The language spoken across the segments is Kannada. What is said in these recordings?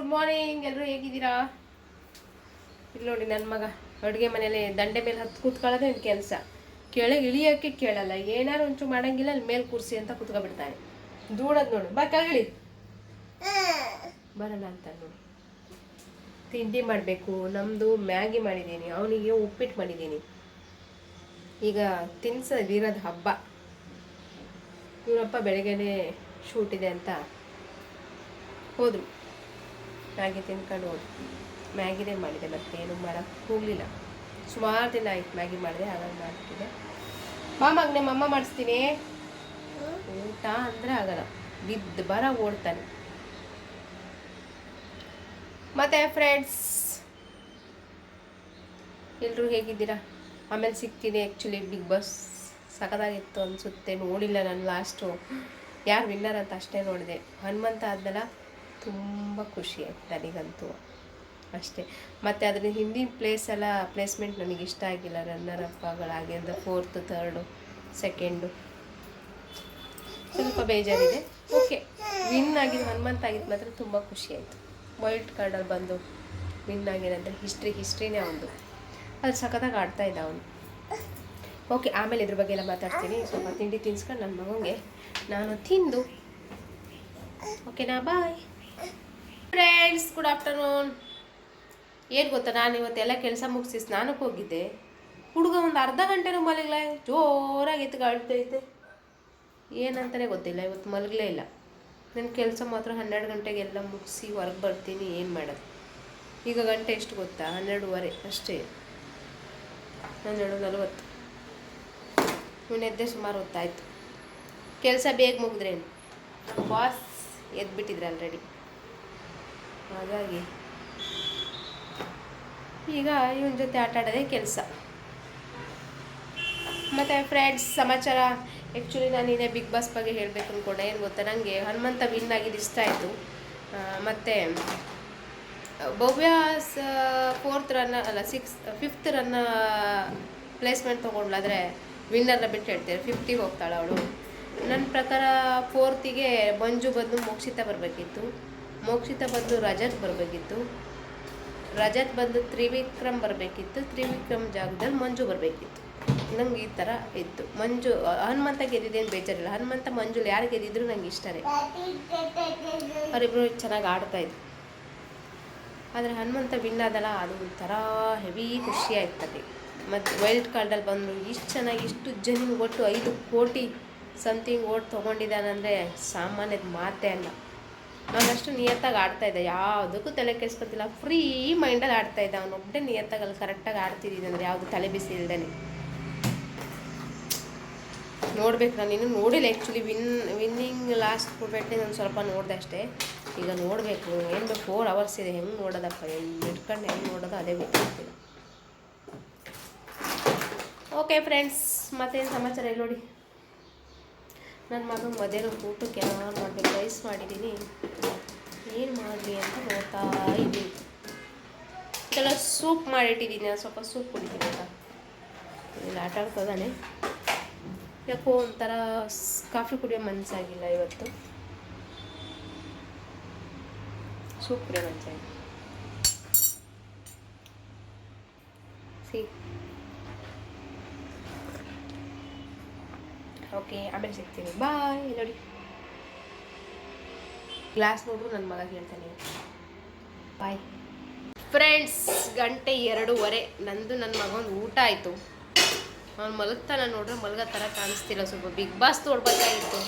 ಗುಡ್ ಮಾರ್ನಿಂಗ್ ಎಲ್ಲರೂ ಹೇಗಿದ್ದೀರಾ? ಇಲ್ಲಿ ನೋಡಿ ನನ್ನ ಮಗ ಅಡುಗೆ ಮನೇಲಿ ದಂಡೆ ಮೇಲೆ ಹತ್ತು ಕೂತ್ಕೊಳ್ಳೋದೇ ಒಂದು ಕೆಲಸ. ಕೆಳಗೆ ಇಳಿಯೋಕ್ಕೆ ಕೇಳಲ್ಲ. ಏನಾರು ಒಂಚೂರು ಮಾಡಂಗಿಲ್ಲ, ಅಲ್ಲಿ ಮೇಲೆ ಕೂರಿಸಿ ಅಂತ ಕೂತ್ಕೊಬಿಡ್ತಾನೆ. ದೂಡೋದು ನೋಡು. ಬಾ ಕೆಳಗಿಳಿ ಬರೋಣ ಅಂತ ನೋಡಿ. ತಿಂಡಿ ಮಾಡಬೇಕು. ನಮ್ಮದು ಮ್ಯಾಗಿ ಮಾಡಿದ್ದೀನಿ. ಅವನಿಗೆ ಉಪ್ಪಿಟ್ಟು ಮಾಡಿದ್ದೀನಿ. ಈಗ ತಿನ್ಸದಿರೋದು ಹಬ್ಬ. ಇವರಪ್ಪ ಬೆಳಗ್ಗೆನೇ ಶೂಟ್ ಇದೆ ಅಂತ ಹೋದರು. ಮ್ಯಾಗಿ ತಿನ್ಕೊಂಡು ಹೋದ್ವಿ ಮ್ಯಾಗಿನೇ ಮಾಡಿದೆ, ಮತ್ತೇನು ಮಾಡೋಕ್ಕೆ ಹೋಗಲಿಲ್ಲ. ಸುಮಾರು ದಿನ ಆಯ್ತು ಮ್ಯಾಗಿ ಮಾಡಿದೆ, ಹಾಗಾಗಿ ಮಾಡ್ತಿದ್ದೆ. ಮಾಮಾಗ ಮಗನೆ ಮಮ್ಮ ಮಾಡಿಸ್ತೀನಿ. ಊಟ ಅಂದರೆ ಆಗಲ್ಲ, ಬಿದ್ದು ಬರ ಓಡ್ತಾನೆ. ಮತ್ತೆ ಫ್ರೆಂಡ್ಸ್ ಎಲ್ಲರೂ ಹೇಗಿದ್ದೀರಾ? ಆಮೇಲೆ ಸಿಗ್ತೀನಿ ಆ್ಯಕ್ಚುಲಿ ಬಿಗ್ ಬಾಸ್ ಸಖತ್ತಾಗಿತ್ತು ಅನಿಸುತ್ತೆ, ನೋಡಿಲ್ಲ ನಾನು ಲಾಸ್ಟು ಯಾರು ವಿನ್ನರ್ ಅಂತ ಅಷ್ಟೇ ನೋಡಿದೆ. ಹನುಮಂತ ಆದ್ಮೇಲೆ ತುಂಬ ಖುಷಿ ಆಯ್ತು ನನಗಂತೂ ಅಷ್ಟೇ. ಮತ್ತು ಅದರ ಹಿಂದಿನ ಪ್ಲೇಸ್ ಎಲ್ಲ ಪ್ಲೇಸ್ಮೆಂಟ್ ನನಗೆ ಇಷ್ಟ ಆಗಿಲ್ಲ. ರನ್ನರ್ ಅಪ್ಪಗಳಾಗಿಂದ ಫೋರ್ತ್ ಥರ್ಡು ಸೆಕೆಂಡು ಸ್ವಲ್ಪ ಬೇಜಾರಿದೆ. ಓಕೆ ವಿನ್ ಆಗಿದ್ದು ಹನುಮಂತ ಆಗಿದ್ದು ಮಾತ್ರ ತುಂಬ ಖುಷಿ ಆಯಿತು. ವೈಲ್ಡ್ ಕಾರ್ಡಲ್ಲಿ ಬಂದು ವಿನ್ ಆಗಿರೋದ್ರೆ ಹಿಸ್ಟ್ರಿ ಹಿಸ್ಟ್ರಿನೇ ಅವನು ಅದು ಸಖತ್ತಾಗಿ ಆಡ್ತಾ ಇದ್ದ ಅವನು. ಓಕೆ ಆಮೇಲೆ ಇದ್ರ ಬಗ್ಗೆ ಎಲ್ಲ ಮಾತಾಡ್ತೀನಿ. ಸ್ವಲ್ಪ ತಿಂಡಿ ತಿನ್ಸ್ಕೊಂಡು ನನ್ನ ಮಗನಿಗೆ ನಾನು ತಿಂದು. ಓಕೆನಾ ಬಾಯ್ ಫ್ರೆಂಡ್ಸ್ ಗುಡ್ ಆಫ್ಟರ್ನೂನ್ ಏನು ಗೊತ್ತಾ, ನಾನು ಇವತ್ತೆಲ್ಲ ಕೆಲಸ ಮುಗಿಸಿ ಸ್ನಾನಕ್ಕೆ ಹೋಗಿದ್ದೆ. ಹುಡುಗ ಒಂದು ಅರ್ಧ ಗಂಟೆನೂ ಮಲಗಲ, ಜೋರಾಗಿ ಎತ್ತು ಅಳ್ತೈತೆ ಏನಂತಾನೆ ಗೊತ್ತಿಲ್ಲ, ಇವತ್ತು ಮಲಗಲೇ ಇಲ್ಲ. ನನ್ನ ಕೆಲಸ ಮಾತ್ರ ಹನ್ನೆರಡು ಗಂಟೆಗೆಲ್ಲ ಮುಗಿಸಿ ಹೊರಗೆ ಬರ್ತೀನಿ, ಏನು ಮಾಡೋದು. ಈಗ ಗಂಟೆ ಎಷ್ಟು ಗೊತ್ತಾ, ಹನ್ನೆರಡುವರೆ, ಅಷ್ಟೇ. ಹನ್ನೆರಡು ನಲವತ್ತು. ಎದ್ದೆ ಸುಮಾರು ಹೊತ್ತಾಯಿತು. ಕೆಲಸ ಬೇಗ ಮುಗಿದ್ರೇನು? ಬಾಸ್ ಎದ್ಬಿಟ್ಟಿದ್ರೆ ಆಲ್ರೆಡಿ ಹಾಗಾಗಿ ಈಗ ಇವನ ಜೊತೆ ಆಟ ಆಡೋದೇ ಕೆಲಸ. ಮತ್ತು ಫ್ರೆಂಡ್ಸ್ ಸಮಾಚಾರ ಆ್ಯಕ್ಚುಲಿ ನಾನು ಇನ್ನೇ ಬಿಗ್ ಬಾಸ್ ಬಗ್ಗೆ ಹೇಳಬೇಕು ಅಂದ್ಕೊಂಡೆ ಏನು ಗೊತ್ತಾ? ನನಗೆ ಹನುಮಂತ ವಿನ್ ಆಗಿದ್ದು ಇಷ್ಟ ಆಯಿತು. ಮತ್ತು, ಭವ್ಯ ಫೋರ್ತ್ ರನ್ನ ಅಲ್ಲ ಸಿಕ್ಸ್ ಫಿಫ್ತ್ ರನ್ನ ಪ್ಲೇಸ್ಮೆಂಟ್ ತೊಗೊಂಡ್ಲಾದ್ರೆ ವಿನ್ನರ್ನ ಬಿಟ್ಟು ಹೇಳ್ತಾರೆ ಫಿಫ್ಟಿಗೆ ಹೋಗ್ತಾಳೆ ಅವಳು. ನನ್ನ ಪ್ರಕಾರ ಫೋರ್ತಿಗೆ ಮಂಜು ಬಂದು ಮೋಕ್ಷಿತ ಬರಬೇಕಿತ್ತು. ಮೋಕ್ಷಿತ ಬಂದು ರಜತ್ ಬರಬೇಕಿತ್ತು. ರಜತ್ ಬಂದು ತ್ರಿವಿಕ್ರಮ್ ಬರಬೇಕಿತ್ತು. ತ್ರಿವಿಕ್ರಮ್ ಜಾಗದಲ್ಲಿ ಮಂಜು ಬರಬೇಕಿತ್ತು. ನಂಗೆ ಈ ಥರ ಇತ್ತು. ಮಂಜು ಹನುಮಂತ ಗೆದ್ದಿದ್ದೇನು ಬೇಜಾರಿಲ್ಲ. ಹನುಮಂತ, ಮಂಜುಲಿ ಯಾರು ಗೆದ್ದಿದ್ರು ನಂಗೆ ಇಷ್ಟನೇ. ಅವರಿಬ್ರು ಚೆನ್ನಾಗಿ ಆಡ್ತಾ ಇದ್ರು. ಆದರೆ ಹನುಮಂತ ವಿನ್ ಆದಲ್ಲ, ಅದು ಒಂಥರ ಹೆವಿ ಖುಷಿ ಆಯ್ತದೆ ಮತ್ತು ವೈಲ್ಡ್ ಕಾರ್ಡಲ್ಲಿ ಬಂದರು ಇಷ್ಟು ಚೆನ್ನಾಗಿ, ಇಷ್ಟು ಜನಿಗೆ ಒಟ್ಟು ಐದು ಕೋಟಿ ಸಮಥಿಂಗ್ ಓಟ್ ತೊಗೊಂಡಿದ್ದಾನಂದರೆ ಸಾಮಾನ್ಯದ ಮಾತೇ ಅಲ್ಲ. ಅವನಷ್ಟು ನಿಯತ್ತಾಗಿ ಆಡ್ತಾ ಇದ್ದ. ಯಾವುದಕ್ಕೂ ತಲೆ ಕೆಸ್ಕೊತಿಲ್ಲ ಫ್ರೀ ಮೈಂಡಲ್ಲಿ ಆಡ್ತಾ ಇದ್ದ. ಅವನೊಬ್ಬನೇ ನಿಯತ್ತಾಗಿ ಕರೆಕ್ಟಾಗಿ ಆಡ್ತಿದ್ದೀನಿ ಅಂದರೆ ಯಾವುದು ತಲೆ ಬಿಸಿ ಇಲ್ದೇನೆ ನೋಡ್ಬೇಕು, ನಾನು ಇನ್ನೂ ನೋಡಿಲ್ಲ ಆ್ಯಕ್ಚುಲಿ ವಿನ್ ವಿನ್ನಿಂಗ್ ಲಾಸ್ಟ್ ಕೊಡ್ಬೇಕು ನಾನು ಸ್ವಲ್ಪ ನೋಡಿದೆ ಅಷ್ಟೇ. ಈಗ ನೋಡಬೇಕು ಏನು ಫೋರ್ ಅವರ್ಸ್ ಇದೆ, ಹೆಂಗೆ ನೋಡೋದಪ್ಪ? ಹೆಂಗೆ ಇಟ್ಕೊಂಡು ಹೆಂಗೆ ನೋಡೋದು ಅದೇ ಗೊತ್ತಿಲ್ಲ. ಓಕೆ ಫ್ರೆಂಡ್ಸ್ ಮತ್ತೇನು ಸಮಾಚಾರ ಇಲ್ಲ ನೋಡಿ. ನನ್ನ ಮಗನ ಮಧ್ಯಾಹ್ನ ಊಟಕ್ಕೆ ಏನಾರು ಮಾಡಬೇಕು ರೈಸ್ ಮಾಡಿದ್ದೀನಿ ಏನು ಮಾಡಲಿ ಅಂತ ನೋಡ್ತಾ ಇದ್ದೀನಿ. ಕೆಲವು ಸೂಪ್ ಮಾಡಿಟ್ಟಿದ್ದೀನಿ, ನಾನು ಸ್ವಲ್ಪ ಸೂಪ್ ಕುಡಿತೀನಿ ಅಂತ ಇಲ್ಲಿ ಆಟ ಆಡ್ತದಾನೆ ಯಾಕೋ ಒಂಥರ ಕಾಫಿ ಕುಡಿಯೋ ಮನಸ್ಸಾಗಿಲ್ಲ ಇವತ್ತು. ಸೂಪ್ ಕುಡಿಯೋ ಮನಸ್ಸಾಗಿಲ್ಲ ಸಿ ಓಕೆ, ಆಮೇಲೆ ಸಿಗ್ತೀನಿ. ಬಾಯ್ ನೋಡಿ. ಗ್ಲಾಸ್ ನೋಡ್ರು ನನ್ನ ಮಗ ಹೇಳ್ತಾನೆ. ಬಾಯ್ ಫ್ರೆಂಡ್ಸ್ ಗಂಟೆ ಎರಡೂವರೆ. ನಂದು ನನ್ನ ಮಗನ ಊಟ ಆಯಿತು. ಅವ್ನು ಮಲಗ್ತಾನೆ ನೋಡ್ರೆ ಮಲಗೋ ಥರ ಕಾಣಿಸ್ತಿಲ್ಲ ಸ್ವಲ್ಪ. ಬಿಗ್ ಬಾಸ್ ನೋಡ್ಬೇಕಾಗಿತ್ತು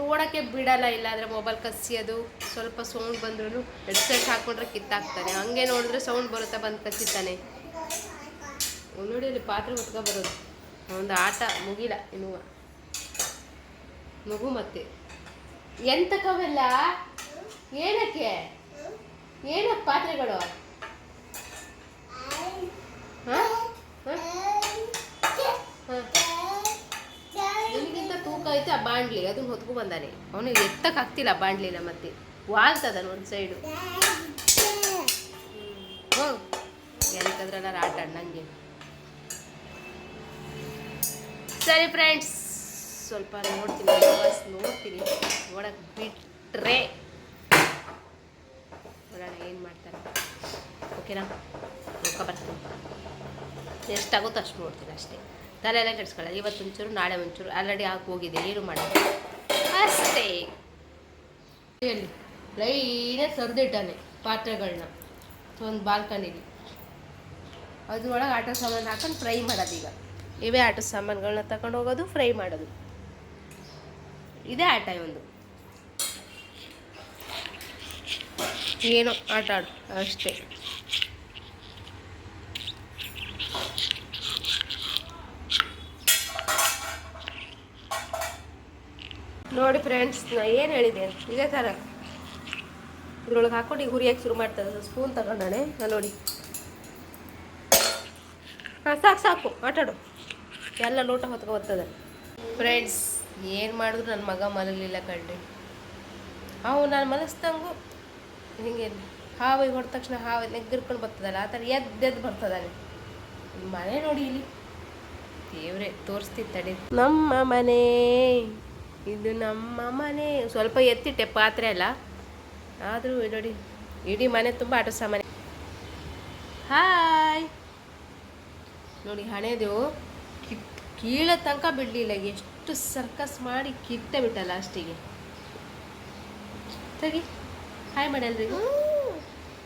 ನೋಡೋಕ್ಕೆ ಬಿಡಲ್ಲ, ಇಲ್ಲಾಂದರೆ ಮೊಬೈಲ್ ಕಸಿಯೋದು ಸ್ವಲ್ಪ ಸೌಂಡ್ ಬಂದ್ರೂ ಹೆಡ್ಸೆಟ್ ಹಾಕ್ಕೊಂಡ್ರೆ ಕಿತ್ತಾಕ್ತಾನೆ. ಹಂಗೆ ನೋಡಿದ್ರೆ ಸೌಂಡ್ ಬರುತ್ತಾ ಬಂದು ಕಸಿತಾನೆ ನೋಡಿ ಅಲ್ಲಿ ಪಾತ್ರೆ ಹೊತ್ಕೊ ಬರೋದು. ಒಂದು ಆಟ ಮುಗಿಲ ಇನ್ನು. ಮಗು ಮತ್ತೆ. ಎಂತಕವೆಲ್ಲ? ಏನಕ್ಕೆ? ಏನಕ್ಕೆ ಪಾತ್ರೆಗಳು. ನಿನಗಿಂತ ತೂಕ ಐತೆ ಆ ಬಾಂಡ್ಲಿ. ಅದನ್ನ ಹೊತ್ಕೊ ಬಂದಾನೆ. ಅವನಿಗೆ ಎತ್ತಕ್ಕೆ ಆಗ್ತಿಲ್ಲ ಬಾಂಡ್ಲಿನ ಮತ್ತೆ. ವಾಲ್ತದನು ಒಂದು ಸೈಡು. ಹ್ಞೂ ಎಂತದ್ರಲ್ಲ ಆಟ ಆಡ್ನಂಗೆ? ಸರಿ ಫ್ರೆಂಡ್ಸ್ ಸ್ವಲ್ಪ ನೋಡ್ತೀನಿ, ಬಸ್ ನೋಡ್ತೀನಿ. ನೋಡಕ್ಕೆ ಏನು ಮಾಡ್ತಾರೆ? ಓಕೆನಾ ಬರ್ತೀನಿ. ಎಷ್ಟಾಗುತ್ತೋ ಅಷ್ಟು ನೋಡ್ತೀನಿ ಅಷ್ಟೇ. ತಲೆ ಎಲ್ಲ ಕೆಡಿಸ್ಕೊಳ್ಳೋದು ಇವತ್ತು ಒಂಚೂರು, ನಾಳೆ ಒಂಚೂರು. ಆಲ್ರೆಡಿ ಹಾಕಿ ಹೋಗಿದೆ. ಏನು ಮಾಡೋದು? ಅಷ್ಟೇ. ಹೇಳಿ. ಲೈನೇ ಸರಿದಿಟ್ಟಾನೆ ಪಾತ್ರೆಗಳನ್ನ ಒಂದು ಬಾಲ್ಕನಿಲಿ ಅದ್ರೊಳಗೆ ಆಟೋ ಸಾಮಾನು ಹಾಕೊಂಡು ಫ್ರೈ ಮಾಡೋದು ಈಗ ಇವೇ ಆಟ ಸಾಮಾನುಗಳನ್ನ ತಗೊಂಡು ಹೋಗೋದು, ಫ್ರೈ ಮಾಡೋದು. ಇದೇ ಆಟ ಒಂದು ಏನೋ ಆಟ ಆಡು, ಅಷ್ಟೇ. ನೋಡಿ ಫ್ರೆಂಡ್ಸ್ ನಾ ಏನು ಹೇಳಿದೆ ಇದೇ ಥರ ಇದ್ರೊಳಗೆ ಹಾಕೊಂಡು ಈಗ ಹುರಿಯಕ್ಕೆ ಶುರು ಮಾಡ್ತದೆ ಸ್ಪೂನ್ ತಗೊಂಡಾನೆ ನೋಡಿ. ಹಾಂ, ಸಾಕು ಸಾಕು, ಆಟಾಡು. ಎಲ್ಲ ಲೋಟ ಹೊತ್ಕೊ ಬರ್ತದ. ಫ್ರೆಂಡ್ಸ್ ಏನು ಮಾಡಿದ್ರು ನನ್ನ ಮಗ ಮಲಗಲಿಲ್ಲ ಕಣ್ರಿ. ಅವು ನಾನು ಮಲಗಿಸ್ದಂಗು ಹಿಂಗೆ ಹಾವಿಗೆ ಹೊಡೆದ ತಕ್ಷಣ ಹಾವು ನೆಗ್ಗಿರ್ಕೊಂಡು ಬರ್ತದಲ್ಲ, ಆ ಥರ ಎದ್ದೆದ್ದು ಬರ್ತದಾನೆ ಮನೆ ನೋಡಿ ಇಲ್ಲಿ. ದೇವ್ರೆ ತೋರಿಸ್ತಿತ್ತು ತಡಿ. ನಮ್ಮ ಮನೆ, ಇದು ನಮ್ಮ ಮನೆ. ಸ್ವಲ್ಪ ಎತ್ತಿಟ್ಟೆ ಪಾತ್ರೆ ಅಲ್ಲ ಆದರೂ ನೋಡಿ, ಇಡೀ ಮನೆ ತುಂಬ ಆಟ ಸಾಮಾನ್ಯ. ಹಾಯ್ ನೋಡಿ, ಹಣೆದು ಕೀಳ ತನಕ ಬಿಡಲಿಲ್ಲ ಎಷ್ಟು ಸರ್ಕಸ್ ಮಾಡಿ ಕಿತ್ತ ಬಿಟ್ಟ ಲಾಸ್ಟಿಗೆ ತೆಗಿ. ಹಾಯ್ ಮಾಡಿ ಎಲ್ರಿಗೂ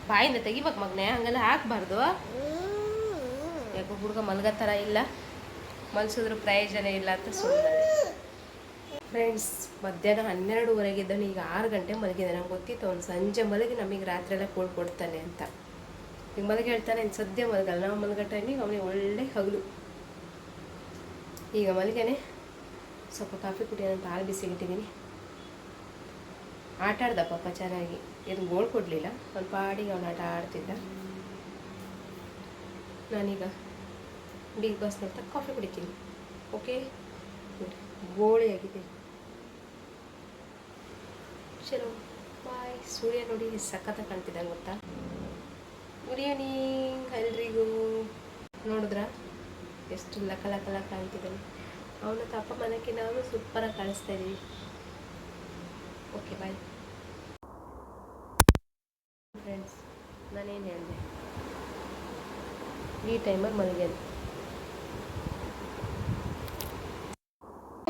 ಬಾಯಿಂದ ತೆಗಿಬೇಕು ಮಗ್ನೆ, ಹಂಗೆಲ್ಲ ಹಾಕ್ಬಾರ್ದು. ಯಾಕೋ ಹುಡುಗ ಮಲ್ಗೋ ಥರ ಇಲ್ಲ. ಮಲ್ಸಿದ್ರು ಪ್ರಯೋಜನ ಇಲ್ಲ ಅಂತ ಸುಮ್ಮನೆ ಫ್ರೆಂಡ್ಸ್ ಮಧ್ಯಾಹ್ನ ಹನ್ನೆರಡುವರೆಗೆ ಇದ್ದಾನೆ ಈಗ ಆರು ಗಂಟೆ ಮಲಗಿದೆ ನಂಗೆ ಗೊತ್ತಿತ್ತು, ಅವ್ನು ಸಂಜೆ ಮಲಗಿ ನಮಗೆ ರಾತ್ರಿ ಎಲ್ಲ ಕೂಡ್ ಕೊಡ್ತಾನೆ ಅಂತ. ಈಗ ಮಲಗಿ ಹೇಳ್ತಾನೆ ಇನ್ನು ಸದ್ಯ ಮಲಗಲ್ಲ. ನಾವು ಮಲಗೋ ಟೈಮಿಗೆ ಅವನಿಗೆ ಒಳ್ಳೆ ಹಗಲು. ಈಗ ಮಲಗೇನೆ. ಸ್ವಲ್ಪ ಕಾಫಿ ಕುಡಿಯೋಣ ಅಂತ ಹಾಲು ಬಿಸಿ ಇಟ್ಟಿದ್ದೀನಿ ಆಟ ಆಡ್ದ ಪಾಪ ಚೆನ್ನಾಗಿ ಇದು ಗೋಳ್ ಕೊಡಲಿಲ್ಲ. ಸ್ವಲ್ಪ ಪಾಡಿಗೆ ಅವನು ಆಟ ಆಡ್ತಿದ್ದ. ನಾನೀಗ ಬಿಗ್ ಬಾಸ್ ನೋಡ್ತಾ ಕಾಫಿ ಕುಡಿತೀನಿ. ಓಕೆ ಗೋಳಿಯಾಗಿದೆ ಚಲೋ ಬಾಯ್ ಸೂರ್ಯ ನೋಡಿ ಸಖತ್ತ ಕಾಣ್ತಿದ್ದಂಗೆ ಗೊತ್ತಾ? ಗುಡ್ ಈವ್ನಿಂಗ್ ಎಲ್ರಿಗೂ. ನೋಡಿದ್ರ? ಎಷ್ಟು ಲಕ ಲಕ ಲಕ ಅವನ ತಪ್ಪ ಮನಕ್ಕೆ ನಾವು ಸೂಪರಾಗಿ ಕಳಿಸ್ತಾ ಇದ್ದೀವಿ ಓಕೆ ಬಾಯ್ ಫ್ರೆಂಡ್ಸ್ ನಾನೇನು ಹೇಳಿದೆ ಈ ಟೈಮಲ್ಲಿ ಮಲಗ್ಯಾನ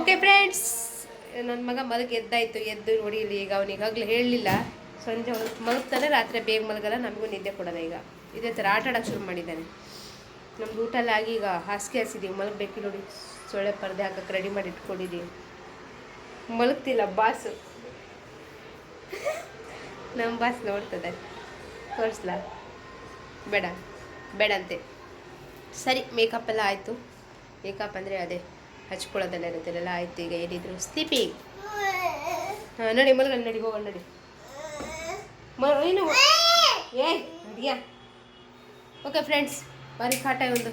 ಓಕೆ ಫ್ರೆಂಡ್ಸ್ ನನ್ನ ಮಗ ಮಲಗಿ ಎದ್ದಾಯ್ತು. ಎದ್ದು ನೋಡಿ ಈಗ ಅವನಿಗಾಗಲೇ ಹೇಳಲಿಲ್ಲ. ಸಂಜೆ ಮಲಗ್ತಾನೆ, ರಾತ್ರಿ ಬೇಗ ಮಲಗಲ್ಲ, ನಮಗೂ ನಿದ್ದೆ ಕೊಡೋದ ಈಗ. ಇದೇ ಥರ ಆಟ ಆಡೋಕ್ಕೆ ಶುರು ಮಾಡಿದ್ದಾನೆ. ನಮ್ದು ಊಟ ಎಲ್ಲ ಆಗಿ ಈಗ ಹಾಸಿಗೆ ಹಾಸಿದ್ದೀವಿ ಮಲಗಬೇಕು ನೋಡಿ. ಸೊಳ್ಳೆ ಪರದೆ ಹಾಕಕ್ಕೆ ರೆಡಿ ಮಾಡಿ ಇಟ್ಕೊಂಡಿದ್ದೀವಿ ಮಲಗ್ತಿಲ್ಲ, ಬಾಸು. ನಮ್ಮ ಬಾಸ್ ನೋಡ್ತದೆ. ತೋರಿಸ್ಲಾ? ಬೇಡ ಬೇಡ ಅಂತೆ. ಸರಿ ಮೇಕಪ್ ಎಲ್ಲ ಆಯಿತು. ಮೇಕಪ್ ಅಂದರೆ ಅದೇ ಹಚ್ಕೊಳ್ಳೋದೆಲ್ಲ ಇರುತ್ತೆ ಎಲ್ಲ ಆಯಿತು. ಈಗ ಏನಿದ್ರು ಸ್ಲೀಪಿ ಹಾಂ, ನೋಡಿ ಮಲಗಲ್ಲ ನಡಿ, ಹೋಗೋಣ, ನಡಿ. ಏನು ಏ ನಡಿಯಾ? ಓಕೆ ಫ್ರೆಂಡ್ಸ್ ಬಾರಿ ಕಾಟ ಒಂದು.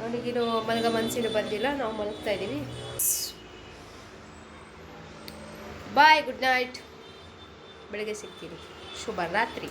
ಅವನಿಗಿರೋ ಮಲಗ ಮನಸ್ಸಿನ ಬಂದಿಲ್ಲ, ನಾವು ಮಲಗ್ತಾ ಇದ್ದೀವಿ ಬಾಯ್ ಗುಡ್ ನೈಟ್ ಬೆಳಗ್ಗೆ ಸಿಗ್ತೀನಿ. ಶುಭ ರಾತ್ರಿ